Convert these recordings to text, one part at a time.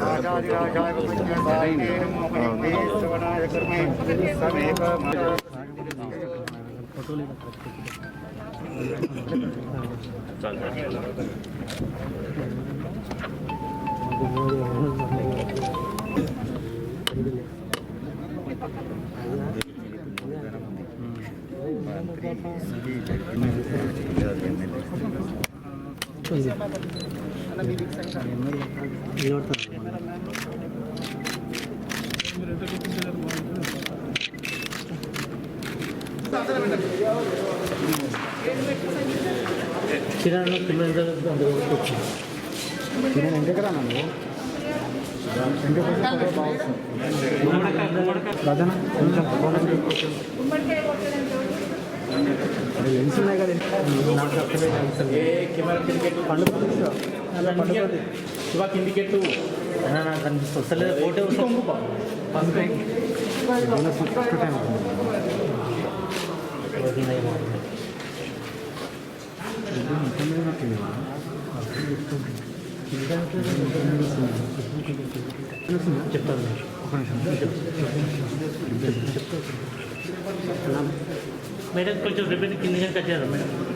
రాజాదిరాజాయ పుణ్యసాయినే నమో హరే శ్రవణాయ కిరాణా అందులో కూర్చొని నేను ఎంకెక్కడ నువ్వు లెన్స్ ఉన్నాయి కదా నాకు అక్కడే పండు ఇవా కిందికెట్టు నాకు కనిపిస్తుంది అసలు ఫోటో చెప్తాను మేడం కొంచెం రిపేర్ కిందిగా కట్టారు మేడం కనిపిస్తలేదు కింద కనిపి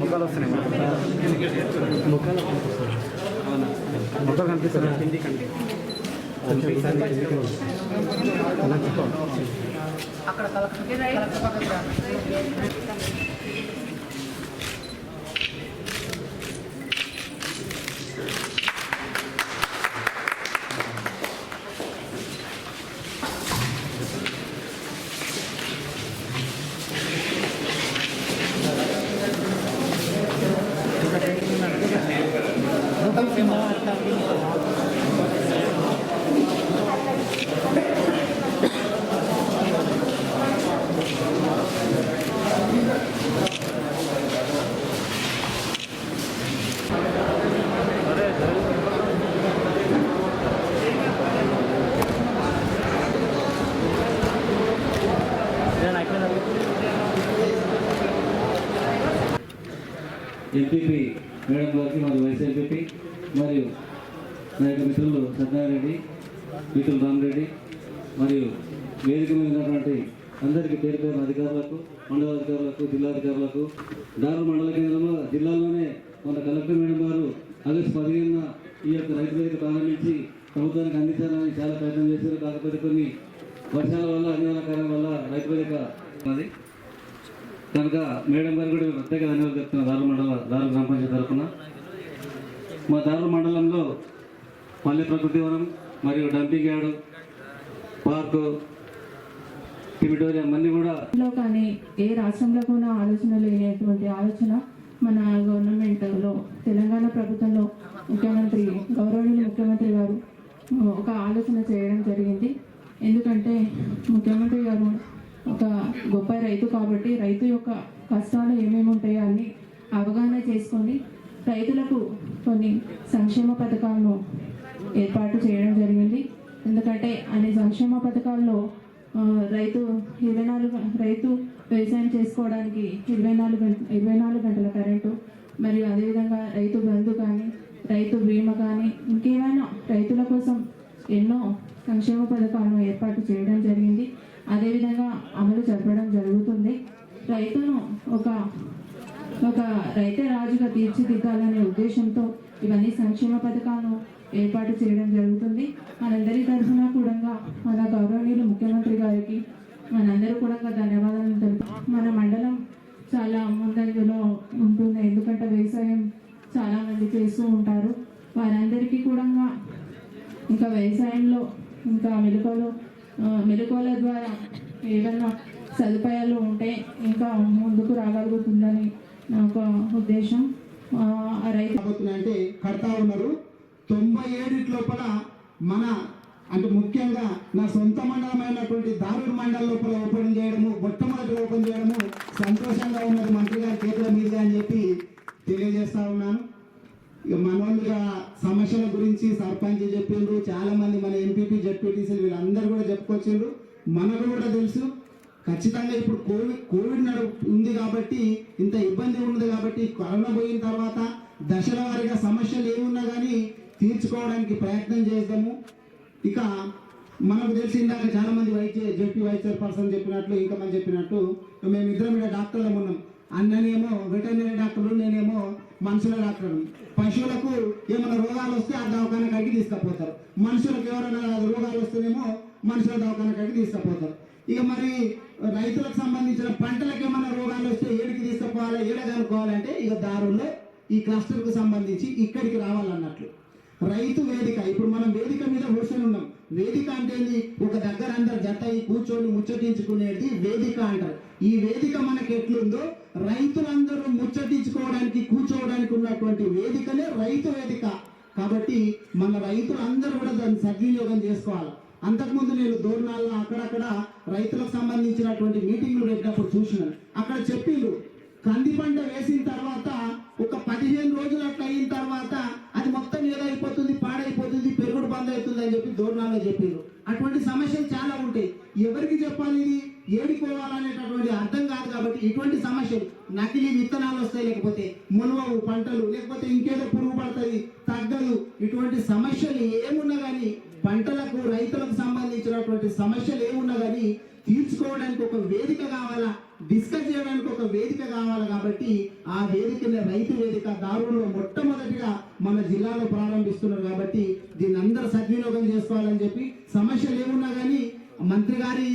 ముఖాలు వస్తున్నాయి ముఖాలు ముఖాలు కనిపిస్తున్నాయి కింది కండి అలా చెప్పాలి మేడం గారికి మరియు వైస్ ఎంపీపీ మరియు నా యొక్క సత్యారెడ్డి సత్యనారాయణ రామరెడ్డి మరియు వేదిక మీద ఉన్నటువంటి అందరికీ పేరు పేరు అధికారులకు మండలాధికారులకు జిల్లాధికారులకు దారుల మండల కేంద్రంలో జిల్లాలోనే మన కలెక్టర్ మేడం గారు ఆగస్టు పదిహేనున ఈ యొక్క రైతు వేదిక ప్రారంభించి ప్రభుత్వానికి అందించాలని చాలా ప్రయత్నం చేశారు. కాకపోతే కొన్ని వర్షాల వల్ల అనివార్య కారణం వల్ల రైతు వేదిక అది కనుక మేడం గారు కూడా ప్రత్యేక ధన్యవాదాలు చెప్తున్నా దారు మండల దారు గ్రామ పంచాయతీ తరఫున. మా దారు మండలంలో పల్లె ప్రకృతి వనం మరియు డంపింగ్ యార్డ్ పార్కు టిమిటోరియం అన్నీ కూడా కానీ ఏ రాష్ట్రంలో కూడా ఆలోచన లేనటువంటి ఆలోచన మన గవర్నమెంట్లో తెలంగాణ ప్రభుత్వంలో ముఖ్యమంత్రి గౌరవనీయులు ముఖ్యమంత్రి గారు ఒక ఆలోచన చేయడం జరిగింది. ఎందుకంటే ముఖ్యమంత్రి గారు ఒక గొప్ప రైతు కాబట్టి రైతు యొక్క కష్టాలు ఏమేమి ఉంటాయో అన్ని అవగాహన చేసుకొని రైతులకు కొన్ని సంక్షేమ పథకాలను ఏర్పాటు చేయడం జరిగింది. ఎందుకంటే అనే సంక్షేమ పథకాల్లో రైతు ఇరవై నాలుగు రైతు వ్యవసాయం చేసుకోవడానికి ఇరవై నాలుగు గంట ఇరవై నాలుగు గంటల కరెంటు మరియు అదేవిధంగా రైతు బంధు కానీ రైతు బీమా కానీ ఇంకేమైనా రైతుల కోసం ఎన్నో సంక్షేమ పథకాలను ఏర్పాటు చేయడం జరిగింది. అదేవిధంగా అమలు జరపడం జరుగుతుంది. రైతును ఒక ఒక రైతే రాజుగా తీర్చిదిద్దాలనే ఉద్దేశంతో ఇవన్నీ సంక్షేమ పథకాలను ఏర్పాటు చేయడం జరుగుతుంది. మనందరి తరఫున కూడా మన గౌరవనీయులు ముఖ్యమంత్రి గారికి మనందరూ కూడా ధన్యవాదాలు తెలుపు మన మండలం చాలా ముందంజలో ఉంటుంది. ఎందుకంటే వ్యవసాయం చాలా మంది చేస్తూ ఉంటారు. వారందరికీ కూడా ఇంకా వ్యవసాయంలో ఇంకా మెలకువలు మెలకువల ద్వారా ఏదైనా సదుపాయాలు ఉంటే ఇంకా ముందుకు రాగలుగుతుందని నా ఒక ఉద్దేశం. రైతు అంటే కడతా ఉన్నారు. తొంభై ఏడిటి లోపల మన అంటే ముఖ్యంగా నా సొంత మండలమైనటువంటి దారుడు మండలం లోపల ఓపెన్ చేయడము మొట్టమొదటి ఓపెన్ చేయడము సంతోషంగా ఉన్నది మంత్రి గారి చేతుల మీద అని చెప్పి తెలియజేస్తా ఉన్నాను. ఇక మనోళ్ళుగా సమస్యల గురించి సర్పంచ్ చెప్పిండ్రు చాలా మంది మన ఎంపీపీ జడ్పీటీసీలు వీళ్ళందరూ కూడా చెప్పుకొచ్చిండ్రు. మనకు కూడా తెలుసు ఖచ్చితంగా ఇప్పుడు కోవిడ్ కోవిడ్ నడు ఉంది కాబట్టి ఇంత ఇబ్బంది ఉంది కాబట్టి కరోనా పోయిన తర్వాత దశల వారీగా సమస్యలు ఏమున్నా కానీ తీర్చుకోవడానికి ప్రయత్నం చేద్దాము. ఇక మనకు తెలిసి ఇందాక చాలా మంది వైద్య జెడ్పీ వైస్ చైర్పర్సన్ చెప్పినట్లు ఇంకా మంది చెప్పినట్టు మేము ఇద్దరం ఇక్కడ డాక్టర్లం ఉన్నాం. అన్ననేమో వెటర్నరీ డాక్టర్లు నేనేమో మనుషుల డాక్టర్ పశువులకు ఏమైనా రోగాలు వస్తే ఆ దవాఖాన కాడికి తీసుకుపోతారు. మనుషులకు ఎవరైనా రోగాలు వస్తేనేమో మనుషుల దవాఖాన కాడికి తీసుకుపోతారు. ఇక మరి రైతులకు సంబంధించిన పంటలకు ఏమైనా రోగాలు వస్తే ఏడికి తీసుకుపోవాలి ఏడ కనుక్కోవాలంటే ఇక దారుల్లో ఈ క్లస్టర్కు సంబంధించి ఇక్కడికి రావాలన్నట్లు. రైతు వేదిక. ఇప్పుడు మనం వేదిక మీద కూర్చొని ఉన్నాం. వేదిక అంటే ఒక దగ్గర అందరు జత అయి కూర్చొని ముచ్చటించుకునేది వేదిక అంటారు. ఈ వేదిక మనకి ఎట్లుందో? రైతులందరూ ముచ్చటించుకోవడానికి కూర్చోవడానికి ఉన్నటువంటి వేదికనే రైతు వేదిక. కాబట్టి మన రైతులందరూ కూడా దాన్ని సద్వినియోగం చేసుకోవాలి. అంతకుముందు నేను దూరణాల్లో అక్కడక్కడ రైతులకు సంబంధించినటువంటి మీటింగ్లు పెట్టినప్పుడు చూసినాను. అక్కడ చెప్పిండ్రు కంది పంట వేసిన తర్వాత ఒక పదిహేను రోజులు అట్లా అయిన తర్వాత అది మొత్తం ఏదైపోతుంది పాడైపోతుంది పెరుగుడు బంద్ అవుతుంది అని చెప్పి దూరణాల్లో చెప్పారు అటువంటి సమస్యలు చాలా ఉంటాయి. ఎవరికి చెప్పాలి ఇది? ఏడుకోవాలనేటటువంటి అర్థం కాదు కాబట్టి ఇటువంటి సమస్యలు నకిలీ విత్తనాలు వస్తాయి లేకపోతే మునవవు పంటలు లేకపోతే ఇంకేదో పురుగు పడుతుంది తగ్గదు. ఇటువంటి సమస్యలు ఏమున్నా కానీ పంటలకు రైతులకు సంబంధించినటువంటి సమస్యలు ఏమున్నా కానీ తీర్చుకోవడానికి ఒక వేదిక కావాలా? డిస్కస్ చేయడానికి ఒక వేదిక కావాలి? కాబట్టి ఆ వేదికనే రైతు వేదిక దారుణంలో మొట్టమొదటిగా మన జిల్లాలో ప్రారంభిస్తున్నారు కాబట్టి దీన్ని అందరూ సద్వినియోగం చేసుకోవాలని చెప్పి సమస్యలు ఏమున్నా కానీ మంత్రి గారి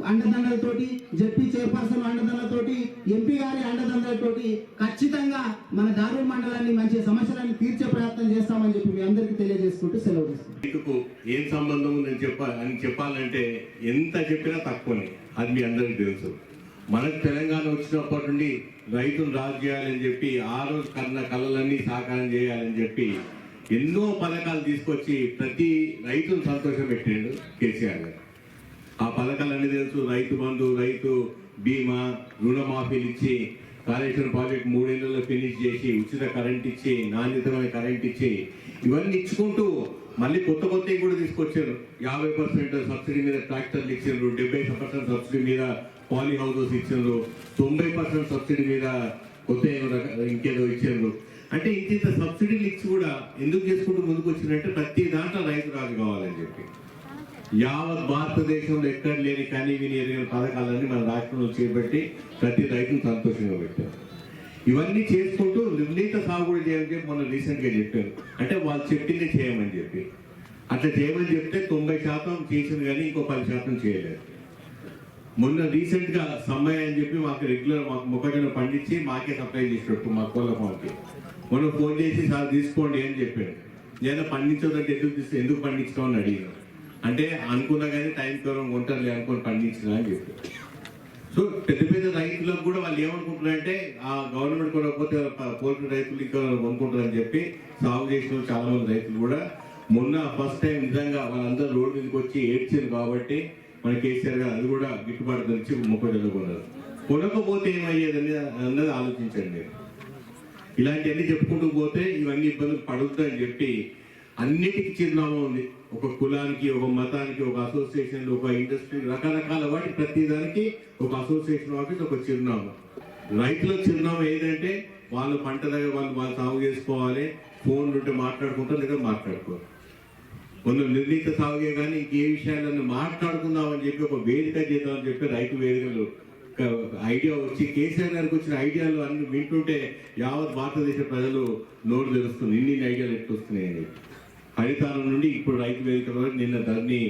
అండదండలతోటి జడ్పీ చైర్పర్సన్ అండదండలతోటి ఎంపీ గారి అండదండలతోటి ఖచ్చితంగా మన దారుణ మండలాన్ని మంచి సమస్యలను తీర్చే ప్రయత్నం చేస్తామని చెప్పి మీ అందరికీ తెలియజేసుకుంటూ సెలవు తీసుకుంటాం ఏం సంబంధం ఉందని చెప్ప అని చెప్పాలంటే ఎంత చెప్పినా తక్కువనే. అది మీ అందరికీ తెలుసు. మనకు తెలంగాణ వచ్చినప్పటి నుండి రైతులు రాజు చేయాలని చెప్పి ఆ రోజు కన్న కళలన్నీ సాకారం చేయాలని చెప్పి ఎన్నో పథకాలు తీసుకొచ్చి ప్రతి రైతును సంతోషం పెట్టాడు కేసీఆర్ గారు. ఆ పథకాలన్నీ తెలుసు. రైతు బంధు రైతు బీమా రుణమాఫీలు ఇచ్చి కాళేశ్వరం ప్రాజెక్ట్ మూడేళ్ళలో ఫినిష్ చేసి ఉచిత కరెంట్ ఇచ్చి నాణ్యతమైన కరెంట్ ఇచ్చి ఇవన్నీ ఇచ్చుకుంటూ మళ్ళీ కొత్త కొత్తవి కూడా తీసుకొచ్చారు. యాభై పర్సెంట్ సబ్సిడీ మీద ట్రాక్టర్లు ఇచ్చారు డెబ్బై పర్సెంట్ సబ్సిడీ మీద పాలీ హౌసెస్ ఇచ్చారు తొంభై పర్సెంట్ సబ్సిడీ మీద కొత్త ఇంకేదో ఇచ్చారు అంటే ఇంత ఇంత సబ్సిడీలు ఇచ్చి కూడా ఎందుకు చేసుకుంటూ ముందుకు వచ్చిందంటే ప్రతి దాంట్లో రైతు రాజు కావాలని చెప్పి. యావత్ భారతదేశంలో ఎక్కడ లేని కానీ విని ఎరిగిన పథకాలన్నీ మన రాష్ట్రంలో చేపట్టి ప్రతి రైతును సంతోషంగా పెట్టారు. ఇవన్నీ చేసుకుంటూ నిర్ణీత సాగు కూడా చేయమని చెప్పి మొన్న రీసెంట్గా చెప్పారు. అంటే వాళ్ళు చెప్పింది చేయమని చెప్పి. అట్లా చేయమని చెప్తే తొంభై శాతం చేసింది కానీ ఇంకో పది శాతం చేయలేదు. మొన్న రీసెంట్గా సమ్మయ్య అని చెప్పి మాకు రెగ్యులర్ మాకు మొక్కజొన్న పండించి మాకే సప్లై చేసినట్టు మా కోళ్ళ ఫామ్కి మొన్న ఫోన్ చేసి సార్ తీసుకోండి అని చెప్పాడు నేను పండించదంటే ఎందుకు తీసు ఎందుకు పండించడం అని అడిగాను అంటే అనుకున్నా కానీ టైం కరం ఉంటారులే అనుకుని పండించిన అని చెప్పి సో పెద్ద పెద్ద రైతులకు కూడా వాళ్ళు ఏమనుకుంటున్నారంటే ఆ గవర్నమెంట్ కొనకపోతే పోల్ట్రీ రైతులు ఇంకా కొనుక్కుంటారని చెప్పి సాగు చేసిన చాలా మంది రైతులు కూడా మొన్న ఫస్ట్ టైం నిజంగా వాళ్ళందరూ రోడ్డు మీదకి వచ్చి ఏడ్చారు కాబట్టి మన కేసీఆర్ గారు అది కూడా గిట్టుబాటు తెలిసి మొక్కజొన్న కొన్నారు. కొనకపోతే ఏమయ్యేదని అన్నది ఆలోచించండి. ఇలాంటివన్నీ చెప్పుకుంటూ పోతే ఇవన్నీ ఇబ్బందులు పడుతుందని చెప్పి అన్నిటికీ చిరునామా ఉంది ఒక కులానికి ఒక మతానికి ఒక అసోసియేషన్ ఒక ఇండస్ట్రీ రకరకాల వాటి ప్రతి దానికి ఒక అసోసియేషన్ ఆఫీస్ ఒక చిరునామా. రైతుల చిరునామా ఏదంటే వాళ్ళు పంట దగ్గర వాళ్ళు వాళ్ళు సాగు చేసుకోవాలి ఫోన్ ఉంటే మాట్లాడుకుంటారు లేదా మాట్లాడుకోరు. మొన్న నిర్ణీత సాగే కానీ ఇంకే విషయాలను మాట్లాడుకుందామని చెప్పి ఒక వేదిక చేద్దామని చెప్పి రైతు వేదికలు ఐడియా వచ్చి కేసీఆర్ గారికి వచ్చిన ఐడియాలు అన్ని వింటుంటే యావత్ భారతదేశ ప్రజలు నోరు తెలుస్తుంది ఇన్ని ఐడియాలు ఎట్లా వస్తున్నాయని. హరితారం నుండి ఇప్పుడు రైతు వేదికల వరకు నిన్న దాన్ని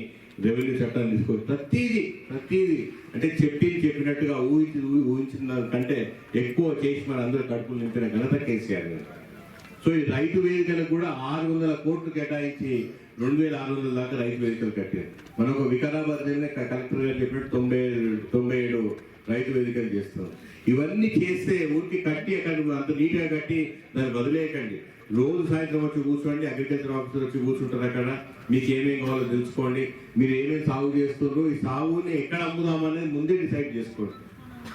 రెవెన్యూ చట్టాన్ని తీసుకొచ్చి ప్రతిదీ ప్రతిదీ అంటే చెప్పి చెప్పినట్టుగా ఊహించి ఊహించిన కంటే ఎక్కువ చేసి మన అందరూ కడుపులు నింపిన ఘనత కేసీఆర్ గారు. సో ఈ రైతు వేదికలకు కూడా ఆరు వందల కోట్లు కేటాయించి రెండు వేల ఆరు వందల దాకా రైతు వేదికలు కట్టారు. మనం ఒక వికారాబాద్ కలెక్టర్ గారు చెప్పినట్టు తొంభై తొంభై ఏడు రైతు వేదికలు చేస్తున్నాం. ఇవన్నీ చేస్తే ఊరికి కట్టి అక్కడ అంత నీట్గా కట్టి దాన్ని వదిలేయకండి. రోజు సాయంత్రం వచ్చి కూర్చోండి అగ్రికల్చర్ ఆఫీసర్ వచ్చి కూర్చుంటారు అక్కడ. మీకు ఏమేమి కావాలో తెలుసుకోండి. మీరు ఏమేమి సాగు చేస్తున్నారు ఈ సాగుని ఎక్కడ అమ్ముదామనేది ముందే డిసైడ్ చేసుకోండి.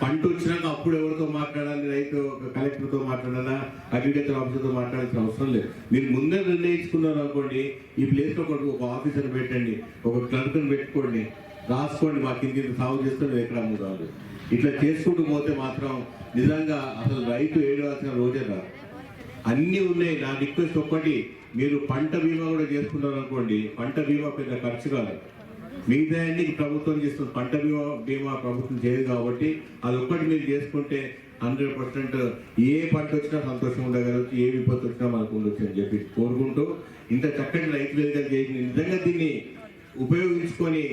పంట వచ్చినాక అప్పుడు ఎవరితో మాట్లాడాలి రైతు ఒక కలెక్టర్తో మాట్లాడాలా అగ్రికల్చర్ ఆఫీసర్తో మాట్లాడాల్సిన అవసరం లేదు. మీరు ముందే నిర్ణయించుకున్నారు అనుకోండి ఈ ప్లేస్లో ఒక ఒక ఆఫీసర్ పెట్టండి ఒక క్లర్క్ని పెట్టుకోండి రాసుకోండి మాకు ఇంత ఇంత సాగు చేస్తే మేము ఎక్కడ అమ్ముతాము ఇట్లా చేసుకుంటూ పోతే మాత్రం నిజంగా అసలు రైతు ఏడవలసిన రోజే రాదు అన్నీ ఉన్నాయి. నా రిక్వెస్ట్ ఒక్కటి మీరు పంట బీమా కూడా చేసుకున్నారు అనుకోండి పంట బీమా పెద్ద ఖర్చు కాదు. మిగతా అన్ని ప్రభుత్వం చేస్తుంది. పంట బీమా బీమా ప్రభుత్వం చేయదు కాబట్టి అది ఒక్కటి మీరు చేసుకుంటే హండ్రెడ్ పర్సెంట్ ఏ పంట వచ్చినా సంతోషం ఉండగలచ్చు ఏ విపత్తు వచ్చినా మనకు ఉండొచ్చు అని చెప్పి కోరుకుంటూ ఇంత చక్కటి రైతులు వేదిక చేసి నిజంగా దీన్ని ఉపయోగించుకొని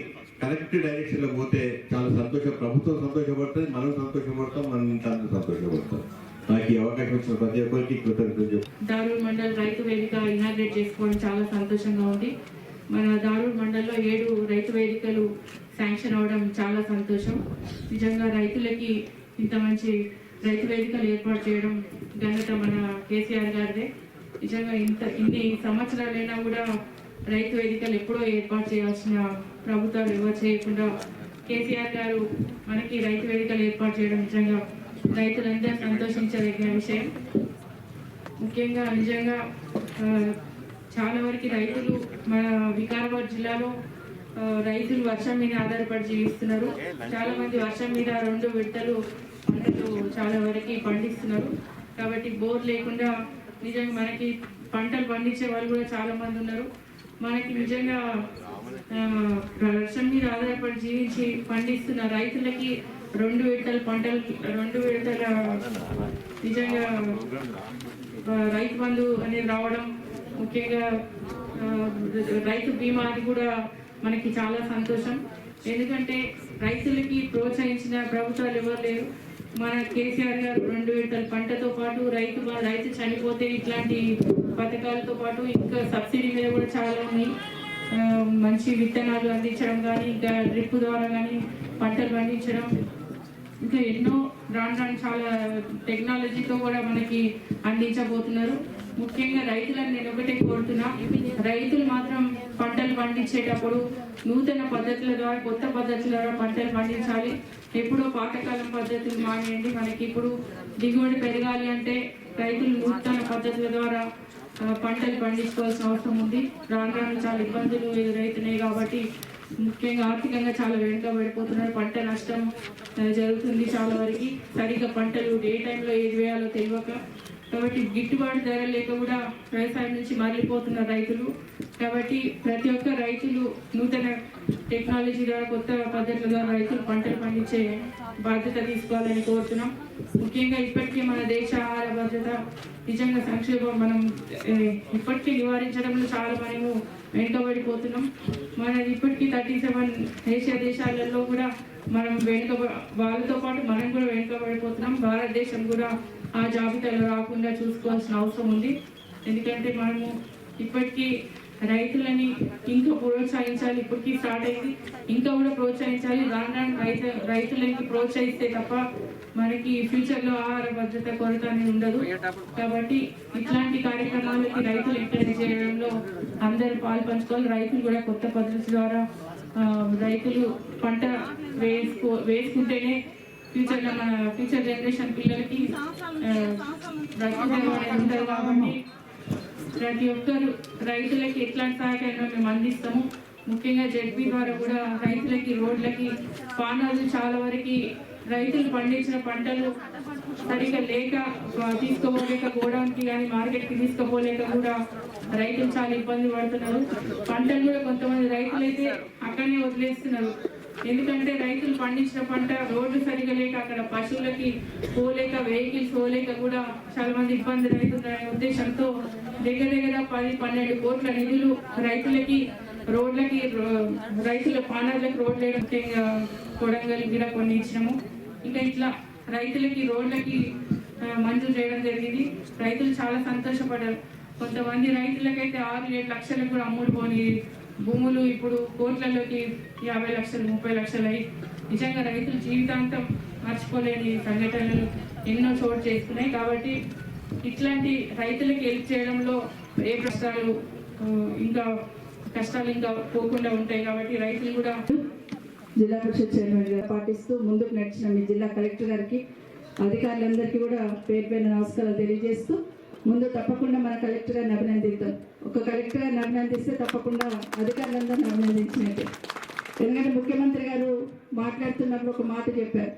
కరెక్ట్ డైరెక్షన్లో పోతే చాలా సంతోషం ప్రభుత్వం సంతోషపడుతుంది మనం సంతోషపడతాం మనం చాలా సంతోషపడతాం. నాకు ఈ అవకాశం ఇచ్చిన ప్రతి ఒక్కరికి కృతజ్ఞతలు చెప్తాను మండల్ రైతు వేదిక ఇనాగ్రేట్ చేసుకోవడం చాలా సంతోషంగా ఉంది. మన దారుల్ మండల్లో ఏడు రైతు వేదికలు శాంక్షన్ అవడం చాలా సంతోషం. నిజంగా రైతులకి ఇంత మంచి రైతు వేదికలు ఏర్పాటు చేయడం ఘనత మన కేసీఆర్ గారిదే. నిజంగా ఇంత ఇన్ని సంవత్సరాలైనా కూడా రైతు వేదికలు ఎప్పుడో ఏర్పాటు చేయాల్సిన ప్రభుత్వాలు ఎవరు చేయకుండా కేసీఆర్ గారు మనకి రైతు వేదికలు ఏర్పాటు చేయడం నిజంగా రైతులందరూ సంతోషించదగిన విషయం. ముఖ్యంగా నిజంగా చాలా వరకు రైతులు మన వికారాబాద్ జిల్లాలో రైతులు వర్షం మీద ఆధారపడి జీవిస్తున్నారు. చాలా మంది వర్షం మీద రెండు విడతలు పంటలు చాలా వరకు పండిస్తున్నారు. కాబట్టి బోర్ లేకుండా నిజంగా మనకి పంటలు పండించే వాళ్ళు కూడా చాలా మంది ఉన్నారు. మనకి నిజంగా వర్షం మీద ఆధారపడి జీవించి పండిస్తున్న రైతులకి రెండు విడతల పంటలు రెండు విడతల నిజంగా రైతు బంధు అనేది రావడం ముఖ్యంగా రైతు బీమా అది కూడా మనకి చాలా సంతోషం. ఎందుకంటే రైతులకి ప్రోత్సహించిన ప్రభుత్వాలు ఎవరు లేరు. మన కేసీఆర్ గారు రెండు విడతల పంటతో పాటు రైతు రైతు చనిపోతే ఇట్లాంటి పథకాలతో పాటు ఇంకా సబ్సిడీ మీద కూడా చాలా ఉన్నాయి. మంచి విత్తనాలు అందించడం కానీ ఇంకా డ్రిప్ ద్వారా కానీ పంటలు పండించడం. ఇంకా ఎన్నో రాను రాను చాలా టెక్నాలజీతో కూడా మనకి అందించబోతున్నారు. ముఖ్యంగా రైతులను నేను ఒకటే కోరుతున్నా రైతులు మాత్రం పంటలు పండించేటప్పుడు నూతన పద్ధతుల ద్వారా కొత్త పద్ధతుల ద్వారా పంటలు పండించాలి. ఎప్పుడో పాతకాలం పద్ధతులు మానేయండి. మనకి ఇప్పుడు దిగుబడి పెరగాలి అంటే రైతులు నూతన పద్ధతుల ద్వారా పంటలు పండించుకోవాల్సిన అవసరం ఉంది. రాను రాను చాలా ఇబ్బందులు ఎదురవుతున్నాయి కాబట్టి ముఖ్యంగా ఆర్థికంగా చాలా వెనుకబడిపోతున్నారు. పంట నష్టం జరుగుతుంది చాలా వరకు. సరిగ్గా పంటలు ఏ టైంలో ఏది వేయాలో తెలియక. కాబట్టి గిట్టుబాటు ధర లేక కూడా వ్యవసాయం నుంచి మరలిపోతున్న రైతులు. కాబట్టి ప్రతి ఒక్క రైతులు నూతన టెక్నాలజీ ద్వారా కొత్త పద్ధతుల ద్వారా రైతులు పంటలు పండించే బాధ్యత తీసుకోవాలని కోరుతున్నాం. ముఖ్యంగా ఇప్పటికీ మన దేశ ఆహార భద్రత నిజంగా సంక్షేమం మనం ఇప్పటికీ నివారించడంలో చాలా మనము వెనుకబడిపోతున్నాం. మన ఇప్పటికీ థర్టీ సెవెన్ ఏషియా దేశాలలో కూడా మనం వెనుక వాళ్ళతో పాటు మనం కూడా వెనుకబడిపోతున్నాం. భారతదేశం కూడా ఆ జాబితాలో రాకుండా చూసుకోవాల్సిన అవసరం ఉంది. ఎందుకంటే మనము ఇప్పటికీ రైతులని ఇంకా ప్రోత్సహించాలి ఇప్పటికీ స్టార్ట్ అయింది. ఇంకా కూడా ప్రోత్సహించాలి. రాను రాను రైతు రైతులకి ప్రోత్సహిస్తే తప్ప మనకి ఫ్యూచర్లో ఆహార భద్రత కొరత అనేది ఉండదు. కాబట్టి ఇట్లాంటి కార్యక్రమాలకి రైతులు ఎంకరేజ్ చేయడంలో అందరూ పాలు పంచుకోవాలి రైతులు కూడా కొత్త పద్ధతి ద్వారా రైతులు పంట వేసుకో వేసుకుంటేనే ఫ్యూచర్లో మన ఫ్యూచర్ జనరేషన్ పిల్లలకి ఆ, ఉంటుంది. కాబట్టి ప్రతి ఒక్కరు రైతులకి ఎట్లాంటి సహాయకైనా మేము అందిస్తాము. ముఖ్యంగా జడ్పీ ద్వారా కూడా రైతులకి రోడ్లకి పానాలు చాలా వరకు రైతులు పండించిన పంటలు సరిగ్గా లేక తీసుకోపోలేక గోడౌన్కి కానీ మార్కెట్కి తీసుకుపోలేక కూడా రైతులు చాలా ఇబ్బంది పడుతున్నారు. పంటలు కూడా కొంతమంది రైతులు అయితే అక్కడనే వదిలేస్తున్నారు. ఎందుకంటే రైతులు పండించిన పంట రోడ్లు సరిగా లేక అక్కడ పశువులకి పోలేక వెహికల్స్ పోలేక కూడా చాలా మంది ఇబ్బంది రైతులనే ఉద్దేశంతో దగ్గర దగ్గర పది పన్నెండు కోట్ల నిధులు రైతులకి రోడ్లకి రైతుల పానార్లకు రోడ్లు వేయడం ముఖ్యంగా కొడంగల్ కూడా కొన్ని ఇచ్చినాము. ఇంకా ఇట్లా రైతులకి రోడ్లకి మంజూరు చేయడం జరిగింది. రైతులు చాలా సంతోషపడ్డారు. కొంతమంది రైతులకైతే ఆరు ఏడు లక్షలకు కూడా అమ్ముడు పోని భూములు ఇప్పుడు కోట్లలోకి యాభై లక్షలు ముప్పై లక్షలు అయి నిజంగా రైతులు జీవితాంతం మర్చిపోలేని సంఘటనలు ఎన్నో చోటు చేసుకున్నాయి. కాబట్టి ఇట్లాంటి రైతులకి హెల్ప్ చేయడంలో ఏ కష్టాలు ఇంకా కష్టాలు ఇంకా పోకుండా ఉంటాయి. కాబట్టి రైతులు కూడా జిల్లా పరిషత్ చైర్మన్గా పాటిస్తూ ముందుకు నడిచిన మీ జిల్లా కలెక్టర్ గారికి అధికారులందరికీ కూడా పేరు పైన నమస్కారాలు తెలియజేస్తూ ముందు తప్పకుండా మన కలెక్టర్ అని అభినందిద్దాం. ఒక కలెక్టర్ అని అభినందిస్తే తప్పకుండా అధికారులందరినీ అభినందించినట్టే. ఎందుకంటే ముఖ్యమంత్రి గారు మాట్లాడుతున్నప్పుడు ఒక మాట చెప్పారు.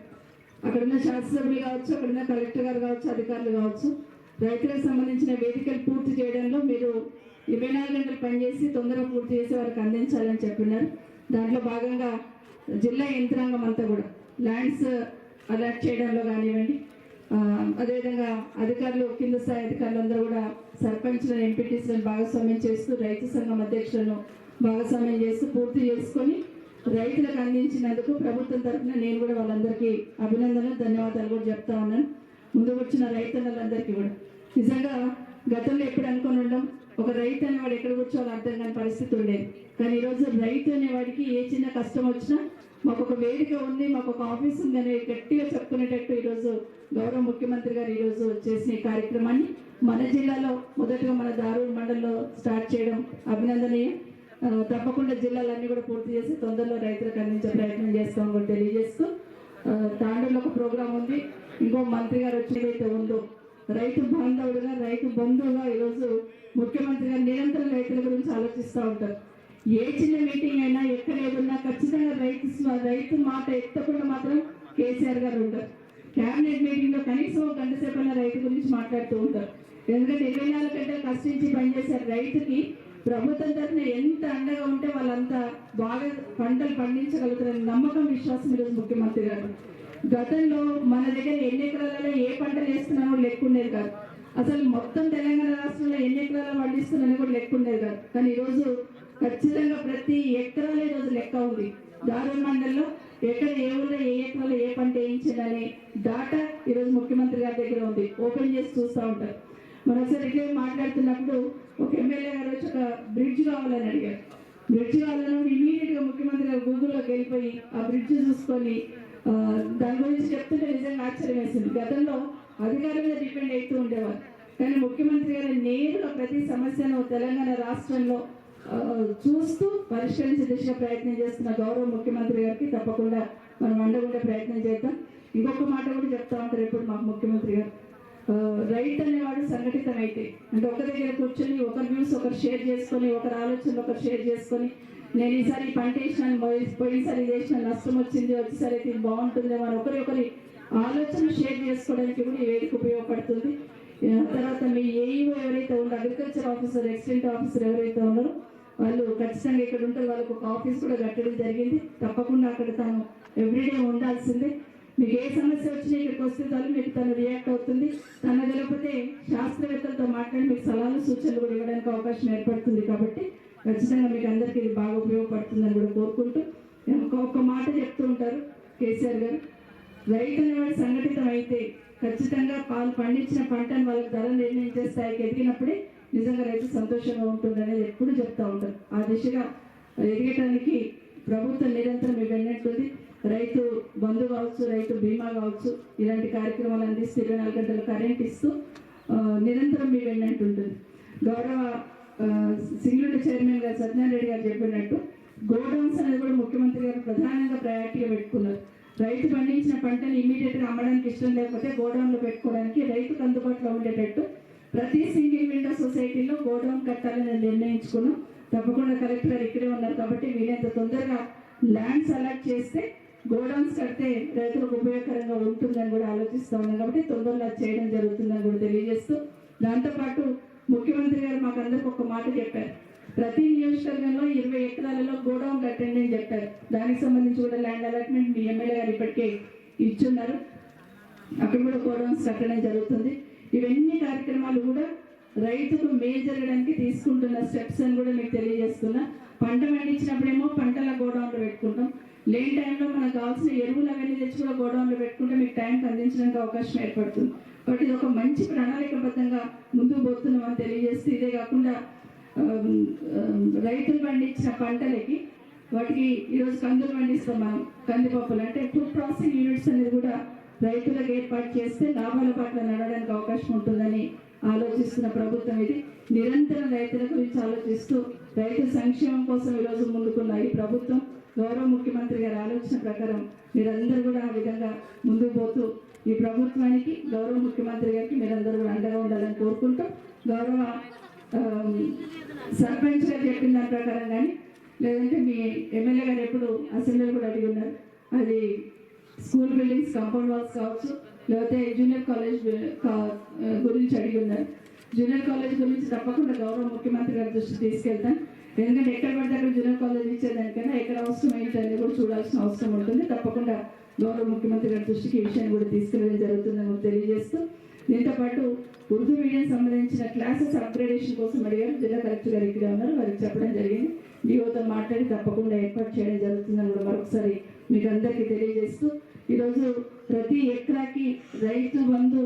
అక్కడ ఉన్న శాసనసభ్యులు కావచ్చు అక్కడ ఉన్న కలెక్టర్ గారు కావచ్చు అధికారులు కావచ్చు రైతులకు సంబంధించిన వేదికలు పూర్తి చేయడంలో మీరు ఇరవై నాలుగు గంటలు పనిచేసి తొందరగా పూర్తి చేసి వారికి అందించాలని చెప్పినారు. దాంట్లో భాగంగా జిల్లా యంత్రాంగం అంతా కూడా. ల్యాండ్స్ అలర్ట్ చేయడంలో కానివ్వండి అదేవిధంగా అధికారులు కింద స్థాయి అధికారులు అందరూ కూడా సర్పంచ్లను ఎంపీటీసీలను భాగస్వామ్యం చేస్తూ రైతు సంఘం అధ్యక్షులను భాగస్వామ్యం చేస్తూ పూర్తి చేసుకొని రైతులకు అందించినందుకు ప్రభుత్వం తరఫున నేను కూడా వాళ్ళందరికీ అభినందనలు ధన్యవాదాలు కూడా చెప్తా ఉన్నాను. ముందు వచ్చిన రైతన్నలందరికీ కూడా. నిజంగా గతంలో ఎప్పుడు అనుకుని ఉండడం ఒక రైతు అనేవాడు ఎక్కడ కూర్చోవాలో అర్థం కాని పరిస్థితి ఉండేది. కానీ ఈరోజు రైతు అనేవాడికి ఏ చిన్న కష్టం వచ్చినా మాకు ఒక వేదిక ఉంది మాకు ఒక ఆఫీస్ ఉంది అని గట్టిగా చెప్పుకునేటట్టు ఈరోజు గౌరవ ముఖ్యమంత్రి గారు ఈరోజు చేసిన ఈ కార్యక్రమాన్ని మన జిల్లాలో మొదటగా మన దారూర్ మండలంలో స్టార్ట్ చేయడం అభినందనీయం. తప్పకుండా జిల్లాలన్నీ కూడా పూర్తి చేసి తొందరలో రైతులకు అందించే ప్రయత్నం చేస్తామని కూడా తెలియజేస్తూ తాండూరులో ఒక ప్రోగ్రాం ఉంది. ఇంకో మంత్రి గారు వచ్చేదైతే ఉందో రైతు బాంధవుడుగా రైతు బంధువుగా ఈరోజు ముఖ్యమంత్రి గారు నిరంతరం రైతుల గురించి ఆలోచిస్తూ ఉంటారు. ఏ చిన్న మీటింగ్ అయినా ఎక్కడ ఏదన్నా ఖచ్చితంగా రైతు రైతు మాట ఎత్తకుండా మాత్రం కేసీఆర్ గారు ఉంటారు క్యాబినెట్ మీటింగ్లో కనీసం ఒక గంట సేపు రైతు గురించి మాట్లాడుతూ ఉంటారు. ఎందుకంటే ఇరవై నాలుగు గంటలు కష్టించి పనిచేసే రైతుకి ప్రభుత్వం తరఫున ఎంత అండగా ఉంటే వాళ్ళంత బాగా పంటలు పండించగలుగుతారని నమ్మకం విశ్వాసం ఈరోజు ముఖ్యమంత్రి గారు. గతంలో మన దగ్గర ఎన్ని ఎకరాలలో ఏ పంటలు వేస్తున్నామో లెక్కుండేది కాదు. అసలు మొత్తం తెలంగాణ రాష్ట్రంలో ఎన్ని ఎకరాలు పండిస్తున్నారో కూడా లెక్క ఉండేది కాదు. కానీ ఈరోజు ఖచ్చితంగా ప్రతి ఎకరాలు ఈరోజు లెక్క ఉంది. దారుణ మండలంలో ఎక్కడ ఏ ఊళ్ళో ఏ ఎకరాలు ఏ పంట వేయించాలని డాటా ఈరోజు ముఖ్యమంత్రి గారి దగ్గర ఉంది. ఓపెన్ చేసి చూస్తూ ఉంటారు. మనం ఒకసారి ఇట్లే మాట్లాడుతున్నప్పుడు ఒక ఎమ్మెల్యే గారు వచ్చి ఒక బ్రిడ్జ్ కావాలని అడిగారు. బ్రిడ్జ్ కావాలని ఇమీడియట్గా ముఖ్యమంత్రి గారు గూగుల్లోకి వెళ్ళిపోయి ఆ బ్రిడ్జ్ చూసుకొని దాని గురించి చెప్తుంటే నిజంగా ఆశ్చర్యం వేసింది. గతంలో అధికారుల మీద డిపెండ్ అవుతూ ఉండేవారు. కానీ ముఖ్యమంత్రి గారు నేరుగా ప్రతి సమస్యను తెలంగాణ రాష్ట్రంలో చూస్తూ పరిష్కరించే దిశగా ప్రయత్నం చేస్తున్న గౌరవ ముఖ్యమంత్రి గారికి తప్పకుండా మనం అండగుండే ప్రయత్నం చేద్దాం. ఇంకొక మాట కూడా చెప్తా ఉంటారు ఇప్పుడు మాకు ముఖ్యమంత్రి గారు. రైతు అనేవాడు సంఘటితమైతే అంటే ఒక దగ్గర కూర్చొని ఒకరి న్యూస్ ఒకరు షేర్ చేసుకొని ఒకరి ఆలోచనలు ఒకరు షేర్ చేసుకొని నేను ఈసారి పంట వేసినాను పోయి- పోయినసారి చేసిన నష్టం వచ్చింది వచ్చేసరి అయితే ఇది బాగుంటుందేమో అని ఒకరి ఒకరి ఆలోచన షేర్ చేసుకోవడానికి కూడా ఈ వేదిక ఉపయోగపడుతుంది. ఆ, తర్వాత మీ ఏఈఓ ఎవరైతే ఉన్నారో అగ్రికల్చర్ ఆఫీసర్ ఎక్స్టెంట్ ఆఫీసర్ ఎవరైతే ఉన్నారో వాళ్ళు ఖచ్చితంగా ఇక్కడ ఉంటారు వాళ్ళకు ఒక ఆఫీస్ కూడా కట్టడం జరిగింది. తప్పకుండా అక్కడ తాను ఎవ్రీడే ఉండాల్సిందే. మీకు ఏ సమస్య వచ్చినా ఇక్కడికి వస్తే చాలు మీకు తను రియాక్ట్ అవుతుంది. తన తెలియకపోతే శాస్త్రవేత్తలతో మాట్లాడి మీకు సలహాలు సూచనలు కూడా ఇవ్వడానికి అవకాశం ఏర్పడుతుంది కాబట్టి ఖచ్చితంగా మీకు అందరికీ ఇది బాగా ఉపయోగపడుతుందని కూడా కోరుకుంటూ ఒక్కొక్క మాట చెప్తూ ఉంటారు కేసీఆర్ గారు. రైతు అనేవాడు సంఘటితం అయితే ఖచ్చితంగా పాలు పండించిన పంటను వాళ్ళకి ధర నిర్ణయించే స్థాయికి ఎదిగినప్పుడే నిజంగా రైతు సంతోషంగా ఉంటుందని ఎప్పుడు చెప్తా ఉంటారు. ఆ దిశగా ఎదగటానికి ప్రభుత్వం నిరంతరం ఇవ్వనట్టుంది. రైతు బంధు కావచ్చు రైతు బీమా కావచ్చు ఇలాంటి కార్యక్రమాలు అందిస్తూ ఇరవై నాలుగు గంటలు కరెంట్ ఇస్తూ నిరంతరం మీ వెళ్ళినట్టుంటుంది ఉంటుంది గౌరవ ఆ, చైర్మన్ గారు సత్యనారాయణ రెడ్డి గారు చెప్పినట్టు గోడౌన్స్ అనేది కూడా ముఖ్యమంత్రి గారు ప్రధానంగా ప్రయారిటీగా పెట్టుకున్నారు. రైతు పండించిన పంటని ఇమీడియట్గా అమ్మడానికి ఇష్టం లేకపోతే గోడౌన్లో పెట్టుకోవడానికి రైతుకు అందుబాటులో ఉండేటట్టు ప్రతి సింగిల్ విండో సొసైటీలో గోడౌన్ కట్టాలని నిర్ణయించుకున్నాం. తప్పకుండా కలెక్టర్ గారు ఇక్కడే ఉన్నారు కాబట్టి వీలైనంత తొందరగా ల్యాండ్స్ అలాట్ చేస్తే గోడౌన్స్ కడితే రైతులకు ఉపయోగకరంగా ఉంటుందని కూడా ఆలోచిస్తూ ఉన్నాం కాబట్టి తొందరలో చేయడం జరుగుతుందని కూడా తెలియజేస్తూ దాంతోపాటు ముఖ్యమంత్రి గారు మాకు అందరికి ఒక మాట చెప్పారు. ప్రతి నియోజకవర్గంలో ఇరవై ఎకరాలలో గోడౌన్ కట్టండి అని చెప్పారు. దానికి సంబంధించి కూడా ల్యాండ్ అలాట్మెంట్ మీ ఎమ్మెల్యే గారు ఇప్పటికే ఇచ్చున్నారు. అక్కడ కూడా గోడౌన్స్ కట్టడం జరుగుతుంది. ఇవన్నీ కార్యక్రమాలు కూడా రైతుకు మేలు జరగడానికి తీసుకుంటున్న స్టెప్స్ అని కూడా మీకు తెలియజేస్తున్నా. పంట పండించినప్పుడేమో పంటల గోడౌన్లు పెట్టుకుంటాం. లేని టైంలో మనకు కావాల్సిన ఎరువులు అవన్నీ తెచ్చి కూడా గోడౌన్లు పెట్టుకుంటే మీకు టైంకి అందించడానికి అవకాశం ఏర్పడుతుంది. కాబట్టి ఇది ఒక మంచి ప్రణాళికబద్ధంగా ముందుకు పోతున్నామని తెలియజేస్తూ ఇదే కాకుండా రైతులు పండించిన పంటలకి వాటికి ఈరోజు కందులు పండిస్తాం మనం కందిపప్పులు అంటే ఫుడ్ ప్రాసెసింగ్ యూనిట్స్ అనేది కూడా రైతులకు ఏర్పాటు చేస్తే లాభాల పట్ల నడవడానికి అవకాశం ఉంటుందని ఆలోచిస్తున్న ప్రభుత్వం ఇది. నిరంతరం రైతుల గురించి ఆలోచిస్తూ రైతు సంక్షేమం కోసం ఈరోజు ముందుకున్న ఈ ప్రభుత్వం గౌరవ ముఖ్యమంత్రి గారి ఆలోచన ప్రకారం మీరందరూ కూడా ఆ విధంగా ముందుకు పోతూ ఈ ప్రభుత్వానికి గౌరవ ముఖ్యమంత్రి గారికి మీరందరూ కూడా అండగా ఉండాలని కోరుకుంటూ గౌరవ సర్పంచ్ గారు చెప్పిన దాని ప్రకారం కానీ లేదంటే మీ ఎమ్మెల్యే గారు ఎప్పుడు అసెంబ్లీలో కూడా అడిగి ఉన్నారు. అది స్కూల్ బిల్డింగ్స్ కాంపౌండ్ వాల్స్ కావచ్చు లేకపోతే జూనియర్ కాలేజ్ గురించి అడిగి ఉన్నారు. జూనియర్ కాలేజ్ గురించి తప్పకుండా గౌరవ ముఖ్యమంత్రి గారి దృష్టి తీసుకెళ్తాను. ఎందుకంటే ఎక్కడ పడితే అక్కడ జూనియర్ కాలేజ్ ఇచ్చేదానికైనా ఎక్కడ అవసరం ఏంటనేది కూడా చూడాల్సిన అవసరం ఉంటుంది. తప్పకుండా గౌరవ ముఖ్యమంత్రి గారి దృష్టికి ఈ విషయాన్ని కూడా తీసుకెళ్ళడం జరుగుతుందని తెలియజేస్తూ దీంతో పాటు ఉర్దూ మీడియం సంబంధించిన క్లాసెస్ అప్గ్రేడేషన్ కోసం అడిగారు. జిల్లా కలెక్టర్ గారు ఇక్కడ ఉన్నారు. వారికి చెప్పడం జరిగింది. డిఓతో మాట్లాడి తప్పకుండా ఏర్పాటు చేయడం జరుగుతుందని కూడా మరొకసారి మీకు అందరికీ తెలియజేస్తూ ఈరోజు ప్రతి ఎకరాకి రైతు బంధు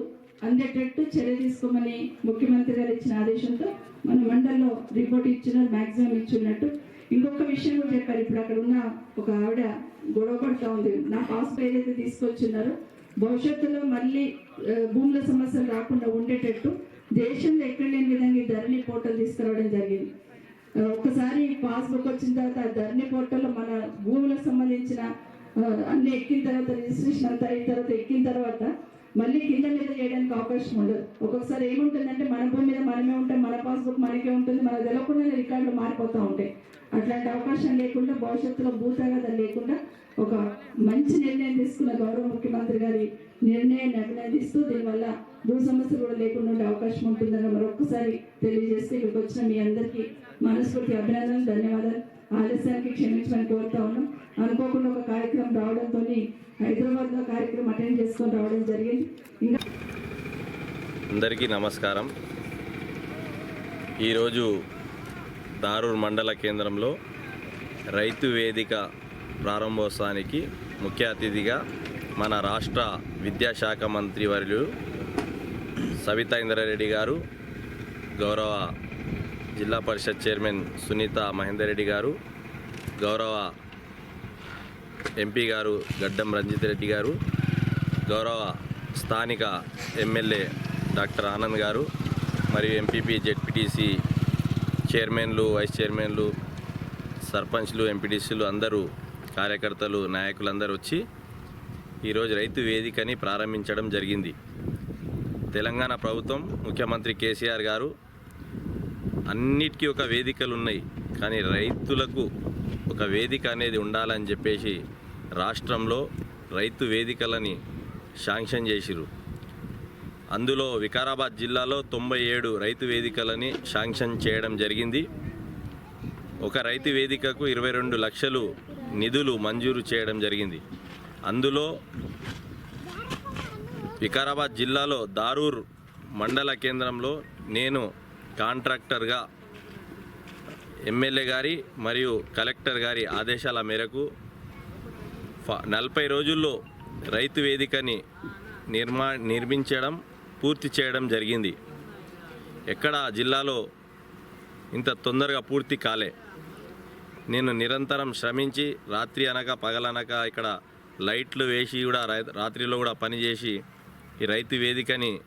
అందేటట్టు చర్య తీసుకోమని ముఖ్యమంత్రి గారు ఇచ్చిన ఆదేశంతో మన మండల్లో రిపోర్ట్ ఇచ్చిన మ్యాక్సిమం ఇచ్చినట్టు ఇంకొక విషయం కూడా చెప్పారు. ఇప్పుడు అక్కడ ఉన్న ఒక ఆవిడ గొడవ పడుతూ ఉంది. నా పాస్బుక్ ఏదైతే తీసుకొచ్చున్నారో. భవిష్యత్తులో మళ్ళీ భూముల సమస్యలు రాకుండా ఉండేటట్టు దేశంలో ఎక్కడ లేని విధంగా ఈ ధరణి పోర్టల్ తీసుకురావడం జరిగింది. ఒకసారి ఒక్కసారి పాస్బుక్ వచ్చిన తర్వాత ఆ ధరణి పోర్టల్లో మన భూములకు సంబంధించిన అన్ని ఎక్కిన తర్వాత రిజిస్ట్రేషన్ అంతా అయిన తర్వాత ఎక్కిన తర్వాత మళ్ళీ కింద మీద చేయడానికి అవకాశం ఉండదు. ఒక్కొక్కసారి ఏముంటుందంటే మన భూమి మీద మనమే ఉంటాం మన పాస్బుక్ మనకే ఉంటుంది మనకు తెలియకుండానే రికార్డులు మారిపోతూ ఉంటాయి. అట్లాంటి అవకాశం లేకుండా భవిష్యత్తులో భూతగాదాలు లేకుండా ఒక మంచి నిర్ణయం తీసుకున్న గౌరవ ముఖ్యమంత్రి గారి నిర్ణయాన్ని అభినందిస్తూ దీనివల్ల భూ సమస్యలు కూడా లేకుండా ఉండే అవకాశం ఉంటుందని మరొకసారి తెలియజేస్తే ఇక్కడికి వచ్చిన మీ అందరికీ మనస్ఫూర్తి అభినందనలు ధన్యవాదాలు. ఆలస్యానికి క్షమించమని కోరుతా ఉన్నాం. అనుకోకుండా ఒక కార్యక్రమం రావడంతో హైదరాబాద్లో కార్యక్రమం అటెండ్ చేసుకొని రావడం జరిగింది. ఇంకా అందరికీ నమస్కారం. ఈరోజు దారూర్ మండల కేంద్రంలో రైతు వేదిక ప్రారంభోత్సవానికి ముఖ్య అతిథిగా మన రాష్ట్ర విద్యాశాఖ మంత్రి వర్యులు సవితా ఇంద్రారెడ్డి గారు గౌరవ జిల్లా పరిషత్ చైర్మన్ సునీత మహేందర్ రెడ్డి గారు గౌరవ ఎంపీ గారు గడ్డం రంజిత్ రెడ్డి గారు గౌరవ స్థానిక ఎమ్మెల్యే డాక్టర్ ఆనంద్ గారు మరియు ఎంపీపీ జెడ్పీటీసీ చైర్మన్లు వైస్ చైర్మన్లు సర్పంచ్లు ఎంపీటీసీలు అందరూ కార్యకర్తలు నాయకులందరూ వచ్చి ఈరోజు రైతు వేదికని ప్రారంభించడం జరిగింది. తెలంగాణ ప్రభుత్వం ముఖ్యమంత్రి కేసీఆర్ గారు అన్నిటికీ ఒక వేదికలు ఉన్నాయి కానీ రైతులకు ఒక వేదిక అనేది ఉండాలని చెప్పేసి రాష్ట్రంలో రైతు వేదికలని శాంక్షన్ చేసిరు అందులో వికారాబాద్ జిల్లాలో తొంభై ఏడు రైతు వేదికలని శాంక్షన్ చేయడం జరిగింది. ఒక రైతు వేదికకు ఇరవై రెండు లక్షలు నిధులు మంజూరు చేయడం జరిగింది. అందులో వికారాబాద్ జిల్లాలో దారూర్ మండల కేంద్రంలో నేను కాంట్రాక్టర్గా ఎమ్మెల్యే గారి మరియు కలెక్టర్ గారి ఆదేశాల మేరకు ఫ- నలభై రోజుల్లో రైతు వేదికని నిర్మా నిర్మించడం పూర్తి చేయడం జరిగింది. ఎక్కడ జిల్లాలో ఇంత తొందరగా పూర్తి కాలే. నేను నిరంతరం శ్రమించి రాత్రి అనక పగలనక ఇక్కడ లైట్లు వేసి కూడా రై- రాత్రిలో కూడా పనిచేసి ఈ రైతు వేదికని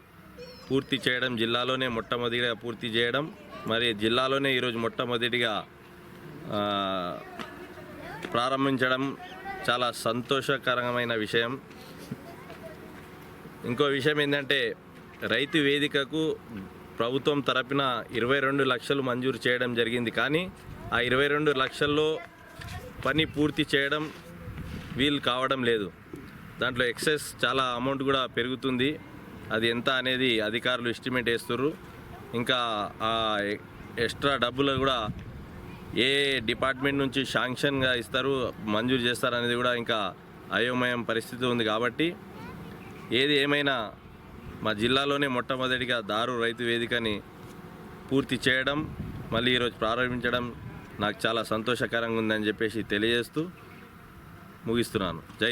పూర్తి చేయడం జిల్లాలోనే మొట్టమొదటిగా పూర్తి చేయడం మరి జిల్లాలోనే ఈరోజు మొట్టమొదటిగా ప్రారంభించడం చాలా సంతోషకరమైన విషయం. ఇంకో విషయం ఏంటంటే రైతు వేదికకు ప్రభుత్వం తరపున ఇరవై రెండు లక్షలు మంజూరు చేయడం జరిగింది. కానీ ఆ ఇరవై రెండు లక్షల్లో పని పూర్తి చేయడం వీలు కావడం లేదు. దాంట్లో ఎక్సెస్ చాలా అమౌంట్ కూడా పెరుగుతుంది. అది ఎంత అనేది అధికారులు ఎస్టిమేట్ వేస్తున్నారు ఇంకా ఆ ఎక్స్ట్రా డబ్బులు కూడా ఏ డిపార్ట్మెంట్ నుంచి శాంక్షన్గా ఇస్తారు మంజూరు చేస్తారు అనేది కూడా ఇంకా అయోమయం పరిస్థితి ఉంది కాబట్టి ఏది ఏమైనా మా జిల్లాలోనే మొట్టమొదటిగా దారు రైతు వేదికని పూర్తి చేయడం మళ్ళీ ఈరోజు ప్రారంభించడం నాకు చాలా సంతోషకరంగా ఉందని చెప్పేసి తెలియజేస్తూ ముగిస్తున్నాను. జై